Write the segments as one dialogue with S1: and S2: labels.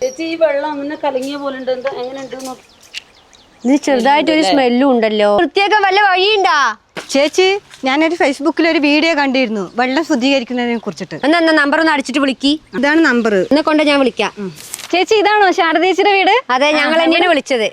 S1: ചേച്ചി ഈ വെള്ളം അങ്ങനെ കലങ്ങിയ പോലെ ഉണ്ട്. എന്താ എങ്ങനെയുണ്ട്
S2: ചെറുതായിട്ടൊരു സ്മെല്ലും ഉണ്ടല്ലോ. പ്രത്യേകം വല്ല വഴിയുണ്ടാ?
S3: ചേച്ചി ഞാനൊരു ഫേസ്ബുക്കിൽ ഒരു വീഡിയോ കണ്ടിരുന്നു. വെള്ളം ശുദ്ധീകരിക്കുന്നതിനെ കുറിച്ചിട്ട്.
S2: എന്നാ നമ്പർ ഒന്ന് അടിച്ചിട്ട് വിളിക്കി.
S3: അതാണ് നമ്പർ
S2: എന്നെ കൊണ്ട് ഞാൻ വിളിക്കാം.
S4: ചേച്ചി ഇതാണോ ശാരദേച്ചിയുടെ വീട്?
S2: അതെ ഞങ്ങൾ തന്നെയാണ് വിളിച്ചത്.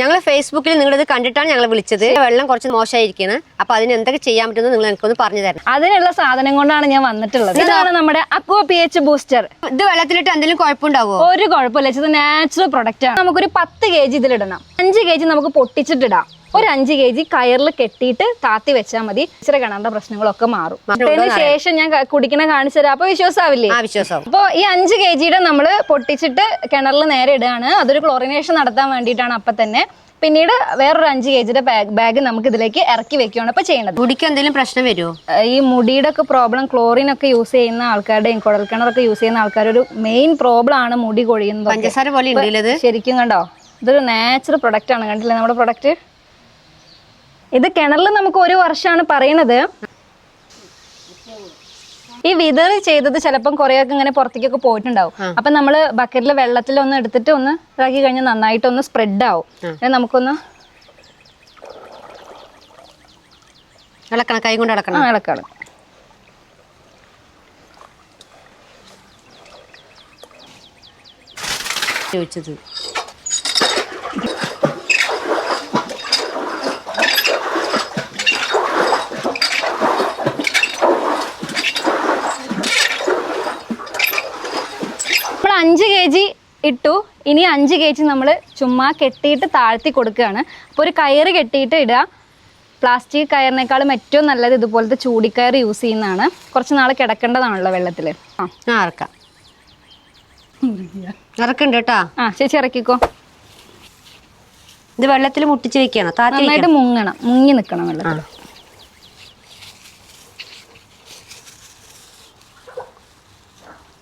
S2: ഞങ്ങൾ ഫേസ്ബുക്കിൽ നിങ്ങളിത് കണ്ടിട്ടാണ് ഞങ്ങൾ വിളിച്ചത്. വെള്ളം കുറച്ച് മോശമായിരിക്കുന്നത് അപ്പൊ അതിന് എന്തൊക്കെ ചെയ്യാൻ പറ്റുമെന്ന് നിങ്ങൾ എനിക്കൊന്ന് പറഞ്ഞു തരണം.
S4: അതിനുള്ള സാധനം കൊണ്ടാണ് ഞാൻ വന്നിട്ടുള്ളത്. ഇതാണ് നമ്മുടെ അക്വ പി എച്ച് ബൂസ്റ്റർ
S2: ഇത് വെള്ളത്തിലിട്ട് എന്തെങ്കിലും കുഴപ്പമുണ്ടാവോ?
S4: ഒരു കുഴപ്പമില്ല. ഇത് നാച്ചുറൽ പ്രൊഡക്റ്റ് ആണ്. നമുക്കൊരു പത്ത് കെ ജി ഇതിലിടണം. അഞ്ച് കെ ജി നമുക്ക് പൊട്ടിച്ചിട്ടിടാം. ഒരു അഞ്ച് കെ ജി കയറിൽ കെട്ടിയിട്ട് താത്തി വെച്ചാൽ മതി. ഇച്ചിരി കിണറിന്റെ പ്രശ്നങ്ങളൊക്കെ മാറും. അതിന് ശേഷം ഞാൻ കുടിക്കണ കാണിച്ചു തരാം. അപ്പൊ വിശ്വാസാവില്ലേ?
S2: വിശ്വാസം
S4: അപ്പോൾ ഈ അഞ്ച് കെ ജിയുടെ നമ്മൾ പൊട്ടിച്ചിട്ട് കിണറിൽ നേരെ ഇടുകയാണ്. അതൊരു ക്ലോറിനേഷൻ നടത്താൻ വേണ്ടിയിട്ടാണ് അപ്പൊ തന്നെ. പിന്നീട് വേറൊരു അഞ്ച് കെ ജിയുടെ ബാഗ് ബാഗ് നമുക്ക് ഇതിലേക്ക് ഇറക്കി വെക്കുകയാണ് ഇപ്പൊ ചെയ്യുന്നത്
S2: മുടിക്ക് എന്തെങ്കിലും പ്രശ്നം വരുമോ
S4: ഈ മുടിയുടെ ഒക്കെ പ്രോബ്ലം ക്ലോറിൻ ഒക്കെ യൂസ് ചെയ്യുന്ന ആൾക്കാരുടെയും കുഴൽക്കിണറൊക്കെ യൂസ് ചെയ്യുന്ന ആൾക്കാരുടെ ഒരു മെയിൻ പ്രോബ്ലം ആണ് മുടി കൊഴിയുന്നത്
S2: പഞ്ചസാര പോലെ
S4: ശരിക്കും കണ്ടോ? ഇതൊരു നാച്ചുറൽ പ്രൊഡക്റ്റ് ആണ്. കണ്ടില്ലേ നമ്മുടെ പ്രൊഡക്റ്റ് ഇത് കിണറിൽ നമുക്ക് ഒരു വർഷമാണ് പറയണത്. ഈ വിതർ ചെയ്തത് ചിലപ്പം കുറേയൊക്കെ ഇങ്ങനെ പുറത്തേക്കൊക്കെ പോയിട്ടുണ്ടാവും. അപ്പൊ നമ്മൾ ബക്കറ്റിൽ വെള്ളത്തിൽ ഒന്ന് എടുത്തിട്ട് ഒന്ന് ഇതാക്കി കഴിഞ്ഞാൽ നന്നായിട്ട് ഒന്ന് സ്പ്രെഡ് ആവും നമുക്കൊന്ന്
S2: ഇളക്കണം കൈ കൊണ്ട്
S4: ആ
S2: ഇളക്കണം. ചോദിച്ചത്
S4: നമ്മൾ അഞ്ച് കെ ജി ഇട്ടു. ഇനി അഞ്ച് കെ ജി നമ്മൾ ചുമ്മാ കെട്ടിയിട്ട് താഴ്ത്തി കൊടുക്കുകയാണ്. അപ്പോൾ ഒരു കയറ് കെട്ടിയിട്ട് ഇടുക. പ്ലാസ്റ്റിക് കയറിനേക്കാളും ഏറ്റവും നല്ലത് ഇതുപോലത്തെ ചൂടിക്കയർ യൂസ് ചെയ്യുന്നതാണ്. കുറച്ച് നാൾ കിടക്കേണ്ടതാണല്ലോ വെള്ളത്തിൽ ആ.
S2: ആ ഇറക്കാം ഇറക്കുണ്ട് കേട്ടോ.
S4: ആ ചേച്ചി ഇറക്കിക്കോ.
S2: ഇത് വെള്ളത്തിൽ മുട്ടിച്ച് വെക്കണം?
S4: നന്നായിട്ട് മുങ്ങണം. മുങ്ങി നിൽക്കണം വെള്ളത്തിൽ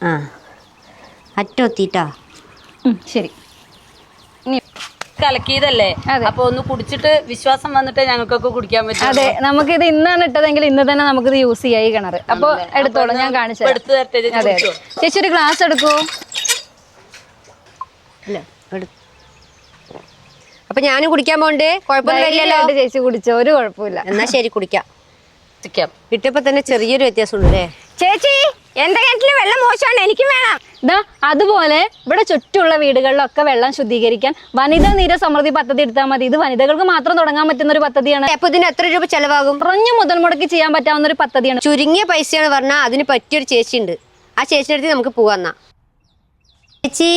S2: ആ. അറ്റൊത്തിട്ടാ?
S4: ശരി.
S1: കലക്കിയതല്ലേ. അപ്പൊ ഒന്ന് കുടിച്ചിട്ട് വിശ്വാസം വന്നിട്ട് ഞങ്ങൾക്കൊക്കെ കുടിക്കാൻ പറ്റും
S4: അതെ നമുക്ക് ഇത് ഇന്നാണ് ഇട്ടതെങ്കിൽ ഇന്ന് തന്നെ നമുക്കിത് യൂസ് ചെയ്യാം ഈ കിണർ അപ്പൊ എടുത്തോളൂ ഞാൻ കാണിച്ചു
S1: ചേച്ചി
S4: അതെ അതെ. ചേച്ചി ഒരു ഗ്ലാസ് എടുക്കൂ.
S2: അപ്പൊ ഞാനും കുടിക്കാൻ പോണ്ടേ
S4: കുഴപ്പമില്ലല്ലോ ചേച്ചി കുടിച്ചോ ഒരു കുഴപ്പമില്ല
S2: എന്നാ ശരി കുടിക്കാം.
S1: കുടിക്കാം.
S2: ഇട്ടപ്പോ തന്നെ ചെറിയൊരു വ്യത്യാസം ഉണ്ടല്ലേ ചേച്ചി! എന്റെ കിണറ്റിൽ വെള്ളം മോശമാണ് എനിക്കും വേണം.
S4: ഇതാ അതുപോലെ ഇവിടെ ചുറ്റുമുള്ള വീടുകളിലൊക്കെ വെള്ളം ശുദ്ധീകരിക്കാൻ വനിതാ നീര സമൃദ്ധി പദ്ധതി എടുത്താൽ മതി. ഇത് വനിതകൾക്ക് മാത്രം തുടങ്ങാൻ പറ്റുന്ന ഒരു പദ്ധതിയാണ്.
S2: അപ്പൊ ഇതിന് എത്ര രൂപ ചെലവാകും?
S4: കുറഞ്ഞ മുതൽ മുടക്കി ചെയ്യാൻ പറ്റാവുന്ന ഒരു പദ്ധതിയാണ്.
S2: ചുരുങ്ങിയ പൈസയാണ് പറഞ്ഞാൽ അതിന് പറ്റിയൊരു ചേച്ചി ഉണ്ട് ആ ചേച്ചിയുടെ അടുത്ത് നമുക്ക് പോവാന്നാ ചേച്ചി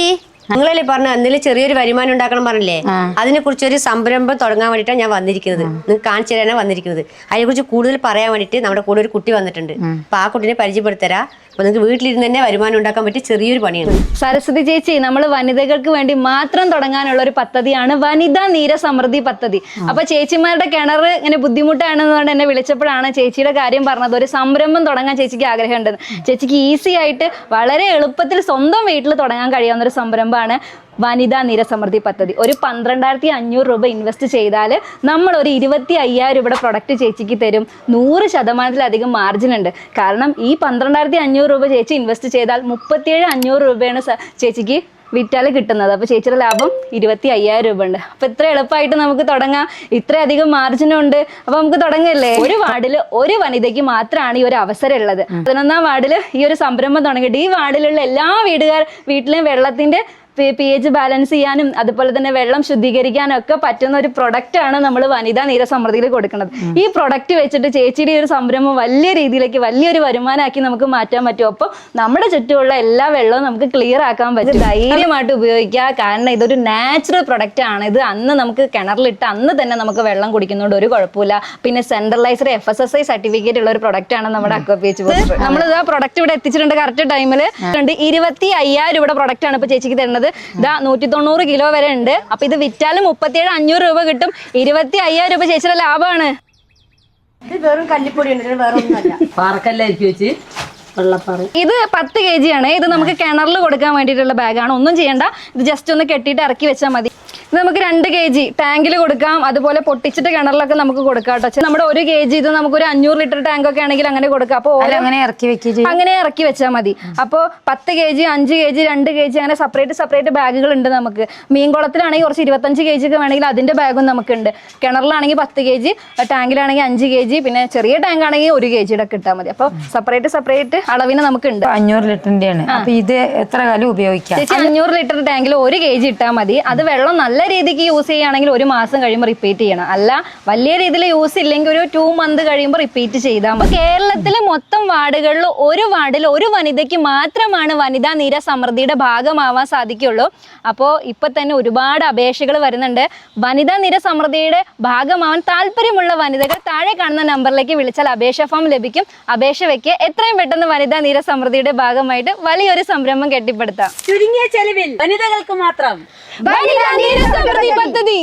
S2: നിങ്ങളല്ലേ പറഞ്ഞു എന്തെങ്കിലും ചെറിയൊരു വരുമാനം ഉണ്ടാക്കണം പറഞ്ഞില്ലേ? അതിനെ കുറിച്ച് ഒരു സംരംഭം തുടങ്ങാൻ വേണ്ടിട്ടാണ് ഞാൻ വന്നിരിക്കുന്നത്. നിങ്ങൾക്ക് കാണിച്ചു തരാനാണ് വന്നിരിക്കുന്നത്. അതിനെ കുറിച്ച് കൂടുതൽ പറയാൻ വേണ്ടിട്ട് നമ്മുടെ കൂടെ ഒരു കുട്ടി വന്നിട്ടുണ്ട്. അപ്പൊ ആ കുട്ടിനെ പരിചയപ്പെടുത്തരാ. അപ്പൊ നിങ്ങൾക്ക് വീട്ടിലിരുന്ന് തന്നെ വരുമാനം ഉണ്ടാക്കാൻ പറ്റിയ ചെറിയൊരു പണിയാണ്.
S4: സരസ്വതി ചേച്ചി നമ്മൾ വനിതകൾക്ക് വേണ്ടി മാത്രം തുടങ്ങാനുള്ള ഒരു പദ്ധതിയാണ് വനിതാ നീര സമൃദ്ധി പദ്ധതി. അപ്പൊ ചേച്ചിമാരുടെ കിണർ ഇങ്ങനെ ബുദ്ധിമുട്ടാണെന്നുകൊണ്ട് എന്നെ വിളിച്ചപ്പോഴാണ് ചേച്ചിയുടെ കാര്യം പറഞ്ഞത്. ഒരു സംരംഭം തുടങ്ങാൻ ചേച്ചിക്ക് ആഗ്രഹമുണ്ടെന്ന്. ചേച്ചിക്ക് ഈസി ആയിട്ട് വളരെ എളുപ്പത്തിൽ സ്വന്തം വീട്ടിൽ തുടങ്ങാൻ കഴിയാവുന്ന ഒരു സംരംഭമാണ്. വനിതാ നിരസമൃദ്ധി പദ്ധതി. ഒരു പന്ത്രണ്ടായിരത്തി അഞ്ഞൂറ് രൂപ ഇൻവെസ്റ്റ് ചെയ്താൽ നമ്മൾ ഒരു ഇരുപത്തി അയ്യായിരം രൂപയുടെ പ്രൊഡക്റ്റ് ചേച്ചിക്ക് തരും. നൂറ് ശതമാനത്തിലധികം മാർജിൻ ഉണ്ട്. കാരണം ഈ പന്ത്രണ്ടായിരത്തി അഞ്ഞൂറ് രൂപ ചേച്ചി ഇൻവെസ്റ്റ് ചെയ്താൽ മുപ്പത്തിയേഴ് അഞ്ഞൂറ് രൂപയാണ് ചേച്ചിക്ക് വിറ്റാൽ കിട്ടുന്നത്. അപ്പോൾ ചേച്ചിയുടെ ലാഭം ഇരുപത്തി അയ്യായിരം രൂപ ഉണ്ട്. അപ്പോൾ ഇത്ര എളുപ്പമായിട്ട് നമുക്ക് തുടങ്ങാം. ഇത്രയധികം മാർജിനും ഉണ്ട്. അപ്പോൾ നമുക്ക് തുടങ്ങല്ലേ? ഒരു വാർഡിൽ ഒരു വനിതയ്ക്ക് മാത്രമാണ് ഈ ഒരു അവസരം ഉള്ളത്. പതിനൊന്നാം വാർഡിൽ ഈ ഒരു സംരംഭം തുടങ്ങിയിട്ട് ഈ വാർഡിലുള്ള എല്ലാ വീടുകാർ വീട്ടിലെയും വെള്ളത്തിന്റെ പി എച്ച് ബാലൻസ് ചെയ്യാനും അതുപോലെ തന്നെ വെള്ളം ശുദ്ധീകരിക്കാനും ഒക്കെ പറ്റുന്ന ഒരു പ്രൊഡക്റ്റ് ആണ് നമ്മൾ വനിതാ നീര സമൃദ്ധിയിൽ കൊടുക്കുന്നത്. ഈ പ്രൊഡക്റ്റ് വെച്ചിട്ട് ചേച്ചിയുടെ ഒരു സംരംഭം വലിയ രീതിയിലേക്ക് വലിയൊരു വരുമാനമാക്കി നമുക്ക് മാറ്റാൻ പറ്റും. അപ്പോൾ നമ്മുടെ ചുറ്റുമുള്ള എല്ലാ വെള്ളവും നമുക്ക് ക്ലിയർ ആക്കാൻ പറ്റും. ധൈര്യമായിട്ട് ഉപയോഗിക്കുക. കാരണം ഇതൊരു നാച്ചുറൽ പ്രൊഡക്റ്റ് ആണ്. ഇത് അന്ന് നമുക്ക് കിണറിലിട്ട് അന്ന് തന്നെ നമുക്ക് വെള്ളം കുടിക്കുന്നതുകൊണ്ട് ഒരു കുഴപ്പമില്ല. പിന്നെ centralised F S S I certificate ഉള്ള ഒരു പ്രൊഡക്റ്റ് ആണ് നമ്മുടെ അക്വപേച്ച് നമ്മൾ ആ പ്രൊഡക്റ്റ് ഇവിടെ എത്തിച്ചിട്ടുണ്ട് കറക്റ്റ് ടൈമിൽ ഇരുപത്തി അയ്യായിരം രൂപയുടെ പ്രൊഡക്റ്റ് ആണ് ഇപ്പൊ ചേച്ചിക്ക് തരുന്നത്. ഇതാ നൂറ്റി തൊണ്ണൂറ് കിലോ വരെ ഉണ്ട്. അപ്പൊ ഇത് വിറ്റാലും മുപ്പത്തിയേഴ് അഞ്ഞൂറ് രൂപ കിട്ടും. ഇരുപത്തി അയ്യായിരം രൂപ ചേച്ചിയുടെ ലാഭമാണ്.
S2: ഇത് വെറും കല്ലിപ്പൊടി ഉണ്ട് വേറെ ഒന്നുമല്ല
S1: പാറക്കല്ലായിരിക്കും ചേച്ചി. വെള്ളപ്പാറ.
S4: ഇത് പത്ത് കെ ജി ആണ്. ഇത് നമുക്ക് കിണറിൽ കൊടുക്കാൻ വേണ്ടിയിട്ടുള്ള ബാഗാണ് ഒന്നും ചെയ്യണ്ട. ഇത് ജസ്റ്റ് ഒന്ന് കെട്ടിയിട്ട് ഇറക്കി വെച്ചാൽ മതി. ഇത് നമുക്ക് രണ്ട് കെ ജി ടാങ്കിൽ കൊടുക്കാം. അതുപോലെ പൊട്ടിച്ചിട്ട് കിണറിലൊക്കെ നമുക്ക് കൊടുക്കാം കേട്ടോ. നമ്മുടെ ഒരു കെ ജി ഇത് നമുക്ക് ഒരു അഞ്ഞൂറ് ലിറ്റർ ടാങ്ക് ഒക്കെ ആണെങ്കിൽ അങ്ങനെ കൊടുക്കാം. അപ്പോൾ
S5: അങ്ങനെ ഇറക്കി വെക്കുക
S4: അങ്ങനെ ഇറക്കി വെച്ചാൽ മതി. അപ്പോൾ പത്ത് കെ ജി അഞ്ച് കെ ജി രണ്ട് കെ ജി അങ്ങനെ സെപ്പറേറ്റ് സെപ്പറേറ്റ് ബാഗുകൾ ഉണ്ട് നമുക്ക്. മീൻകുളത്തിലാണെങ്കിൽ കുറച്ച് ഇരുപത്തഞ്ച് കെ ജി ഒക്കെ വേണമെങ്കിൽ അതിന്റെ ബാഗും നമുക്കുണ്ട്. കിണറിലാണെങ്കിൽ പത്ത് കെ ജി ടാങ്കിലാണെങ്കിൽ അഞ്ച് കെ ജി പിന്നെ ചെറിയ ടാങ്ക് ആണെങ്കിൽ ഒരു കെ ജിയുടെ ഇടയ്ക്ക് ഇട്ടാൽ മതി. അപ്പോൾ സെപ്പറേറ്റ് സെപ്പറേറ്റ് അളവിന് നമുക്കുണ്ട്.
S5: അഞ്ഞൂറ് ലിറ്ററിന്റെ ആണ് അപ്പൊ ഇത് എത്ര കാലം ഉപയോഗിക്കാം?
S4: ചേച്ചി അഞ്ഞൂറ് ലിറ്റർ ടാങ്കിൽ ഒരു കെ ജി ഇട്ടാൽ മതി. അത് വെള്ളം നല്ല രീതിക്ക് യൂസ് ചെയ്യുകയാണെങ്കിൽ ഒരു മാസം കഴിയുമ്പോൾ റിപ്പീറ്റ് ചെയ്യണം. അല്ല വലിയ രീതിയിൽ യൂസ് ഇല്ലെങ്കിൽ ഒരു ടു മന്ത് കഴിയുമ്പോൾ റിപ്പീറ്റ് ചെയ്താൽ മതി. കേരളത്തിലെ മൊത്തം വാർഡുകളിൽ ഒരു വാർഡിൽ ഒരു വനിതയ്ക്ക് മാത്രമാണ് വനിതാ നീര സമൃദ്ധിയുടെ ഭാഗമാവാൻ സാധിക്കുള്ളൂ. അപ്പോൾ ഇപ്പൊ തന്നെ ഒരുപാട് അപേക്ഷകൾ വരുന്നുണ്ട്. വനിതാ നിര സമൃദ്ധിയുടെ ഭാഗമാവാൻ താല്പര്യമുള്ള വനിതകൾ താഴെ കാണുന്ന നമ്പറിലേക്ക് വിളിച്ചാൽ അപേക്ഷ ഫോം ലഭിക്കും. അപേക്ഷ വെക്കുക എത്രയും പെട്ടെന്ന് വനിതാ നിര സമൃദ്ധിയുടെ ഭാഗമായിട്ട് വലിയൊരു സംരംഭം കെട്ടിപ്പടുത്താം.
S1: ചുരുങ്ങിയ ചെലവിൽ വനിതകൾക്ക് മാത്രം
S4: വനിതാ നീര സമൃദ്ധി പദ്ധതി